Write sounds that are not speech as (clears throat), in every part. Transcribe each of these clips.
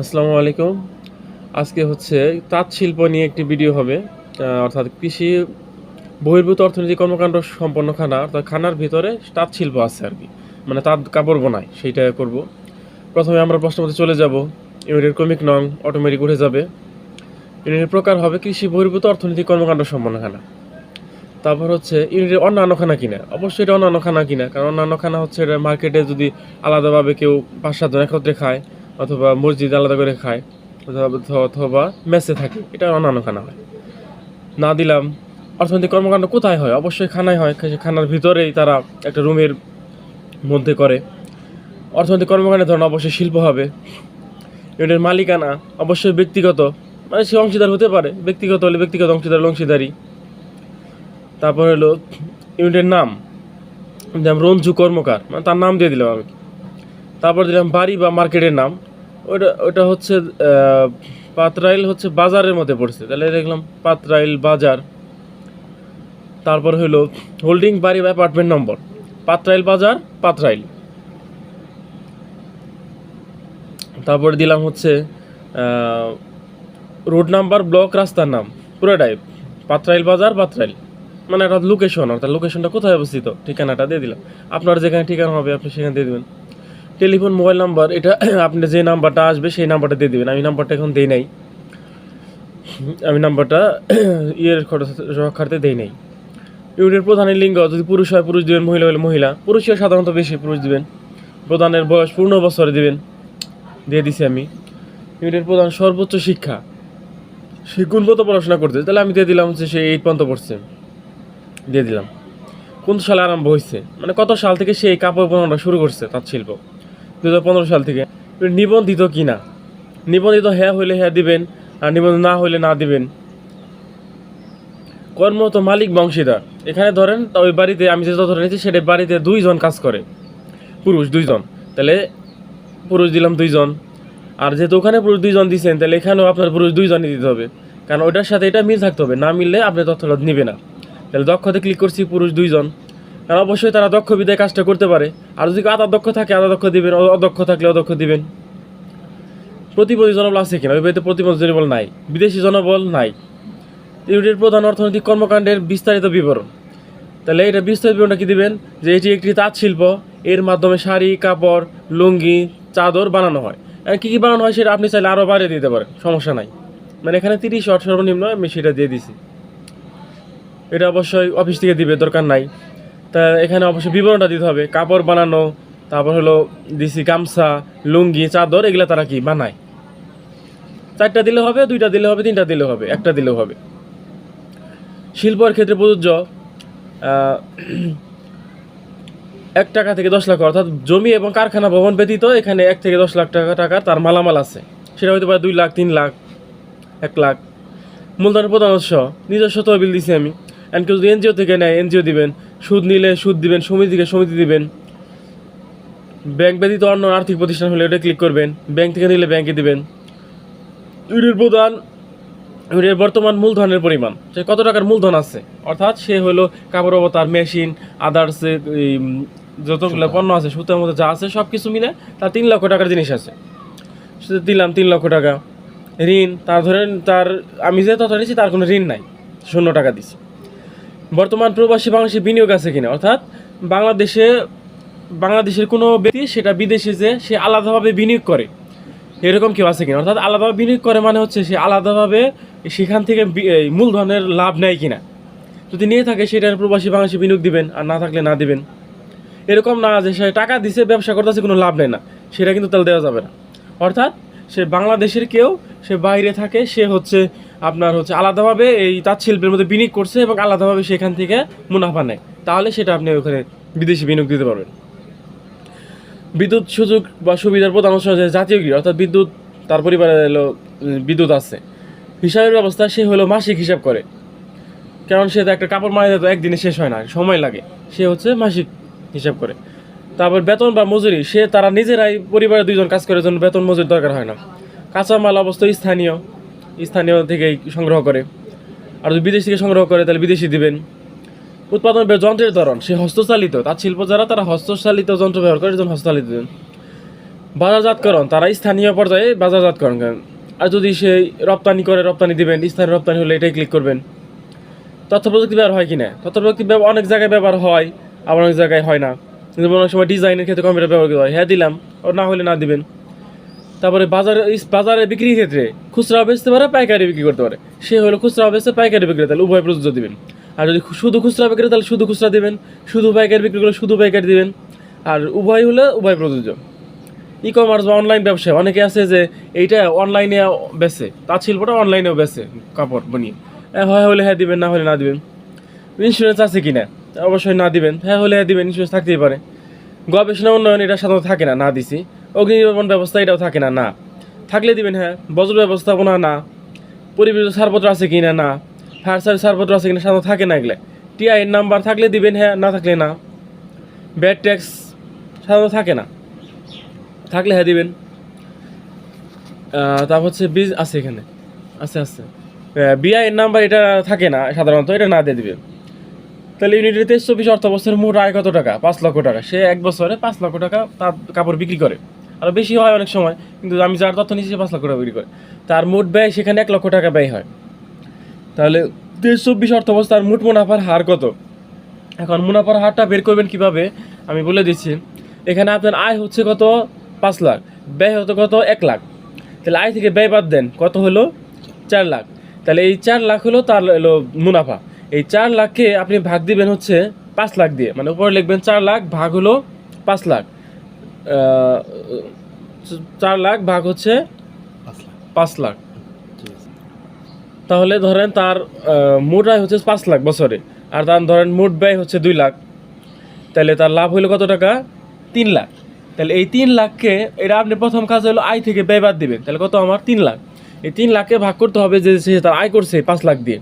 আসসালামু আলাইকুম। আজকে হচ্ছে তাঁত শিল্প নিয়ে একটি ভিডিও হবে অর্থাৎ কৃষি বহির্ভূত অর্থনৈতিক কর্মকাণ্ড সম্পন্ন খানা, অর্থাৎ খানার ভিতরে তাঁত শিল্প আছে আর কি। মানে তাঁত কাপড় বোনায় সেইটা করব। প্রথমে আমরা প্রশ্নপত্রে চলে যাব। ইউনিটের ক্রমিক নং, অটোমেটিক উঠে যাবে। ইউনিটের প্রকার হবে কৃষি বহির্ভূত অর্থনৈতিক কর্মকাণ্ড সম্পন্ন খানা। তারপর হচ্ছে ইউনিটের অন্যান্য খানা কিনা। অবশ্যই এটা অন্যান্য খানা কিনা, কারণ অন্যান্য খানা হচ্ছে এটা মার্কেটে যদি আলাদাভাবে কেউ পাঁচ সাতজন একত্রে খায় অথবা মসজিদ আলাদা করে খায়, অথবা মেসে থাকে, এটা অন্যান্য খানা হয়। না দিলাম, অর্থনৈতিক কর্মকাণ্ড কোথায় হয়? অবশ্যই খানায় হয়, সে খানার ভিতরেই তারা একটা রুমের মধ্যে করে। অর্থনৈতিক কর্মকাণ্ডের ধরন অবশ্যই শিল্প হবে এটার মালিকানা অবশ্যই ব্যক্তিগত মানে সে অংশীদার হতে পারে, ব্যক্তিগত হলে ব্যক্তিগত অংশীদার অংশীদারি তারপর হলো ইউনিটের নাম যেমন রঞ্জু কর্মকার মানে তার নাম দিয়ে দিলাম আমি। তারপর দিলাম বাড়ি বা মার্কেটের নাম। ওটা ওটা হচ্ছে পাতরাইল হচ্ছে বাজারের মধ্যে পড়ছে। তাহলে দেখলাম পাতরাইল বাজার। তারপর হলো হোল্ডিং বাড়ি বা অ্যাপার্টমেন্ট নম্বর। পাতরাইল বাজার পাতরাইল তারপরে দিলাম হচ্ছে রোড নাম্বার, ব্লক, রাস্তার নাম। পুরোটাই পাতরাইল বাজার পাতরাইল মানে একটা লোকেশন অর্থাৎ লোকেশনটা কোথায় অবস্থিত? ঠিকানাটা দিয়ে দিলাম। আপনার যেখানে ঠিকানা হবে, আপনি সেখানে দিয়ে দেবেন। টেলিফোন, মোবাইল নাম্বার, এটা (clears throat) আপনি যে নাম্বারটা আসবে সেই নাম্বারটা দিয়ে দেবেন। আমি নাম্বারটা এখন দেই নাই। আমি নাম্বারটা (clears throat) ইয়ের রক্ষার্থে দেই নাই। ইউনিটের প্রধানের লিঙ্গ, যদি পুরুষ হয়, পুরুষ দেবেন, মহিলা হলে মহিলা। পুরুষই সাধারণত বেশি পুরুষ দেবেন। প্রধানের বয়স পূর্ণ বছরে দিবেন। দিয়ে দিছি আমি। ইউনিটের প্রধান সর্বোচ্চ শিক্ষা। সে গুণগত পড়াশোনা করতে। তাহলে আমি দিয়ে দিলাম হচ্ছে সে এইট পর্যন্ত পড়ছে। দিয়ে দিলাম। কোন সালে আরম্ভ হয়েছে মানে কত সাল থেকে সে এই কাপড় বানানোটা শুরু করছে তাঁত শিল্প? দু হাজার পনেরো সাল থেকে। নিবন্ধিত কি না নিবন্ধিত হ্যাঁ হইলে হ্যাঁ দিবেন, আর নিবন্ধিত না হইলে না দিবেন। কর্মরত মালিক বংশীদার। এখানে ধরেন তা ওই বাড়িতে আমি যেটা ধরে নিয়েছি, সেটা বাড়িতে দুইজন কাজ করে। পুরুষ দুইজন। তাহলে পুরুষ দিলাম দুইজন। আর যেহেতু ওখানে পুরুষ দুইজন দিচ্ছেন তাহলে এখানেও আপনার পুরুষ দুইজনই দিতে হবে। কারণ ওইটার সাথে এটা মিল থাকতে হবে। না মিললে আপনি তথ্যটা নিবে না। তাহলে দক্ষতে ক্লিক করছি পুরুষ দুইজন। কারণ অবশ্যই তারা দক্ষ বিদায় কাজটা করতে পারে। আর যদি আধা দক্ষ থাকে আধা দক্ষ দিবেন অদক্ষ থাকলে অদক্ষ দিবেন। প্রতিপদী জনবল আছে কিনা? ওই প্রতিপদী জনবল নাই, বিদেশি জনবল নাই। ইউনিটের প্রধান অর্থনৈতিক কর্মকাণ্ডের বিস্তারিত বিবরণ। তাহলে এটা বিস্তারিত বিবরণটা কি দিবেন? যে এটি একটি তাঁত শিল্প, এর মাধ্যমে শাড়ি, কাপড়, লুঙ্গি, চাদর বানানো হয়। কী কী বানানো হয় সেটা আপনি চাইলে আরও বাড়িয়ে দিতে পারেন, সমস্যা নাই। মানে এখানে তিরিশ শট সর্বনিম্ন আমি সেটা দিয়ে দিছি। এটা অবশ্যই অফিস থেকে দিবে, দরকার নাই। তা এখানে অবশ্যই বিবরণটা দিতে হবে। কাপড় বানানো, তারপর হলো দিছি গামছা, লুঙ্গি, চাদর, এগুলো তারা কি বানায়? চারটা দিলে হবে, দুইটা দিলে হবে, তিনটা দিলে হবে, একটা দিলেও হবে। শিল্পর ক্ষেত্রে প্রযোজ্য এক টাকা থেকে দশ লাখ অর্থাৎ জমি এবং কারখানা ভবন ব্যতীত এখানে এক থেকে দশ লাখ টাকা টাকা তার মালামাল আছে। সেটা হতে পারে দুই লাখ, তিন লাখ, এক লাখ। মূলধনের প্রধান উৎস, নিজস্ব তহবিল দিছি আমি। এন্ড কেউ যদি এনজিও থেকে নেয়, এনজিও দিবেন। সুদ নিলে সুদ দিবেন সমিতিকে সমিতি দিবেন। ব্যাংক ব্যতীত অন্য আর্থিক প্রতিষ্ঠান হলে ওটা ক্লিক করবেন। ব্যাংক থেকে নিলে ব্যাংকে দিবেন। ইউনিট প্রধান ইউনিটের বর্তমান মূলধনের পরিমাণ। সে কত টাকার মূলধন আছে? অর্থাৎ সে হলো কাপড় অবতার মেশিন আদার্স যতগুলো পণ্য আছে সুতার মধ্যে যা আছে সব কিছু মিলে তার তিন লক্ষ টাকার জিনিস আছে। দিলাম তিন লক্ষ টাকা। ঋণ তার ধরেন তার আমি যে তথ্য নিয়েছি তার কোনো ঋণ নাই। শূন্য টাকা দিছি। বর্তমান প্রবাসী বাংলাদেশে বিনিয়োগ আছে কিনা? অর্থাৎ বাংলাদেশে, বাংলাদেশের কোনো ব্যক্তি সেটা বিদেশে যে সে আলাদাভাবে বিনিয়োগ করে। এরকম কেউ আছে কিনা? অর্থাৎ আলাদাভাবে বিনিয়োগ করে মানে হচ্ছে সে আলাদাভাবে সেখান থেকে মূলধনের লাভ নেয় কিনা? যদি নিয়ে থাকে সেটার প্রবাসী বাংলাদেশে বিনিয়োগ দিবেন, আর না থাকলে না দিবেন। এরকম না যে সে টাকা দিছে, ব্যবসা করতেছে, কোনো লাভ নেয় না। সেটা কিন্তু তাহলে দেওয়া যাবে না। অর্থাৎ সে বাংলাদেশের কেউ, সে বাইরে থাকে, সে হচ্ছে আপনার হচ্ছে আলাদাভাবে এই তাঁত শিল্পের মধ্যে বিনিয়োগ করছে এবং আলাদাভাবে সেখান থেকে মুনাফা নেয়। তাহলে সেটা আপনি ওখানে বিদেশি বিনিয়োগ দিতে পারবেন। বিদ্যুৎ সুযোগ বা সুবিধার প্রধান উৎস হচ্ছে জাতীয় গ্রিড অর্থাৎ বিদ্যুৎ, তার পরিবারে এলো বিদ্যুৎ আছে। হিসাবের ব্যবস্থা সে হলো মাসিক হিসাব করে। কারণ সে তো একটা কাপড় মারিয়ে তো একদিনে শেষ হয় না, সময় লাগে। সে হচ্ছে মাসিক হিসাব করে। তারপর বেতন বা মজুরি, সে তারা নিজেরাই পরিবারের দুইজন কাজ করে জন্য বেতন মজুরি দরকার হয় না। কাঁচামাল অবস্থা স্থানীয়। স্থানীয় থেকেই সংগ্রহ করে। আর যদি বিদেশ থেকে সংগ্রহ করে, তাহলে বিদেশি দিবেন। উৎপাদন যন্ত্রের ধরন, সে হস্তচালিত, তার শিল্প যারা, তারা হস্তচালিত যন্ত্র ব্যবহার করে, যেমন হস্তচালিত। বাজারজাতকরণ, তারা স্থানীয় পর্যায়ে বাজারজাতকরণ করেন। আর যদি সেই রপ্তানি করে, রপ্তানি দিবেন স্থানীয় রপ্তানি হলে এটাই ক্লিক করবেন। তথ্য প্রযুক্তি ব্যবহার হয় কি না তথ্য প্রযুক্তি ব্যব- অনেক জায়গায় ব্যবহার হয়, আবার অনেক জায়গায় হয় না। যেমন অনেক সময় ডিজাইনের ক্ষেত্রে কম্পিউটার ব্যবহার করতে হয়। হ্যাঁ দিলাম ও না হলে না দিবেন। তারপরে বাজারে বাজারে বিক্রির ক্ষেত্রে খুচরা বেচতে পারে, পাইকারি বিক্রি করতে পারে। সে হলো খুচরা বেচতে পাইকারি বিক্রি তাহলে উভয় প্রযোজ্য দিবেন। আর যদি শুধু খুচরা বিক্রি তাহলে শুধু খুচরা দিবেন। শুধু পাইকারি বিক্রি করলে শুধু পাইকারি দিবেন। আর উভয় হলে উভয় প্রযোজ্য। ই কমার্স বা অনলাইন ব্যবসা অনেকে আছে যে এইটা অনলাইনে বেচে তাঁত শিল্পটা অনলাইনেও বেচে, কাপড় বানিয়ে। হ্যাঁ হয় হলে হ্যাঁ দিবেন, না হলে না দিবেন। ইন্স্যুরেন্স আছে কি না? অবশ্যই না দিবেন। হ্যাঁ হলে হ্যাঁ দিবেন ইন্স্যুরেন্স থাকতেই পারে। গবেষণা, উন্নয়ন এটা সাধারণত থাকে না না দিছি। অগ্নি নির্বাপন ব্যবস্থা এটাও থাকে না না। থাকলে দিবেন হ্যাঁ। বজ্র ব্যবস্থাপনা, না। পরিবেশ ছাড়পত্র আছে কি না। না ফায়ার সার্ভিস ছাড়পত্র আছে কি না সাধারণত থাকে না এগুলো। টিআই এর নাম্বার থাকলে দিবেন হ্যাঁ। না থাকলে না। ব্যাড ট্যাক্স সাধারণত থাকে না। থাকলে হ্যাঁ দিবেন। তারপর হচ্ছে বীজ আছে এখানে। আছে আছে। বিআই এর নাম্বার এটা থাকে না সাধারণত, এটা না দিয়ে দিবে তাহলে ইউনিটের তেইশ চব্বিশ অর্থ বছরের মোট আয় কত টাকা? পাঁচ লক্ষ টাকা। সে এক বছরে পাঁচ লক্ষ টাকা তার কাপড় বিক্রি করে। আর বেশি হয় অনেক সময়, কিন্তু আমি যার তথ্য নিচ্ছি সে পাঁচ লক্ষ টাকা বিক্রি করে। তার মোট ব্যয় সেখানে এক লক্ষ টাকা ব্যয় হয়। তাহলে তেইশ চব্বিশ অর্থ অবস্থার মোট মুনাফার হার কত? এখন মুনাফার হারটা বের করবেন কীভাবে? আমি বলে দিচ্ছি, এখানে আপনার আয় হচ্ছে কত? পাঁচ লাখ। ব্যয় হতো কত? এক লাখ। তাহলে আয় থেকে ব্যয় বাদ দেন, কত হলো? চার লাখ। তাহলে এই চার লাখ হলো তার হলো মুনাফা। এই চার লাখকে আপনি ভাগ দিবেন হচ্ছে পাঁচ লাখ দিয়ে। মানে উপরে লিখবেন চার লাখ ভাগ হলো পাঁচ লাখ। চার লাখ ভাগ হচ্ছে পাঁচ লাখ। তাহলে ধরেন তার মোট আয় হচ্ছে পাঁচ লাখ বছরে আর তার ধরেন মোট ব্যয় হচ্ছে দুই লাখ। তাহলে তার লাভ হলো কত টাকা? তিন লাখ। তাহলে এই তিন লাখকে এটা আপনি প্রথম কাজ হলো আয় থেকে ব্যয় বাদ দেবেন। তাহলে কত আমার? তিন লাখ। এই তিন লাখকে ভাগ করতে হবে যে সে তার আয় করছে পাঁচ লাখ দিয়ে।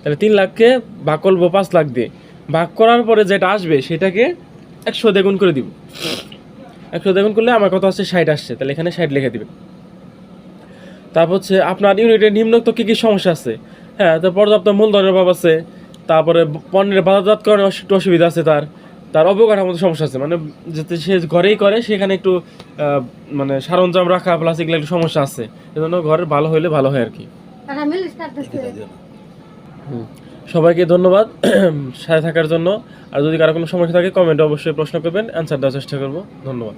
তাহলে তিন লাখকে ভাগ করব পাঁচ লাখ দিয়ে। ভাগ করার পরে যেটা আসবে সেটাকে একশো দ্বিগুণ করে দিব। একশো দ্বিগুণ করলে আমার কত আসছে ষাট আসছে তাহলে এখানে ষাট লিখে দিবেন। তারপর হচ্ছে আপনার ইউনিটের নিম্নোক্ত কী কী সমস্যা আছে? হ্যাঁ তো পর্যাপ্ত মূলধনের অভাব আছে তারপরে পণ্যের বাজারজাতকরণে একটু অসুবিধা আছে তার তার অবকাঠামোতে সমস্যা আছে। মানে যাতে সে ঘরেই করে সেখানে একটু আহ, মানে সরঞ্জাম রাখা প্লাস এগুলো একটু সমস্যা আছে। এজন্য ঘরের ভালো হইলে ভালো হয় আর কি। হুম। সবাইকে ধন্যবাদ (clears throat) সাথে থাকার জন্য। আর যদি কারও কোনো সমস্যা থাকে কমেন্টে অবশ্যই প্রশ্ন করবেন। অ্যান্সার দেওয়ার চেষ্টা করব। ধন্যবাদ।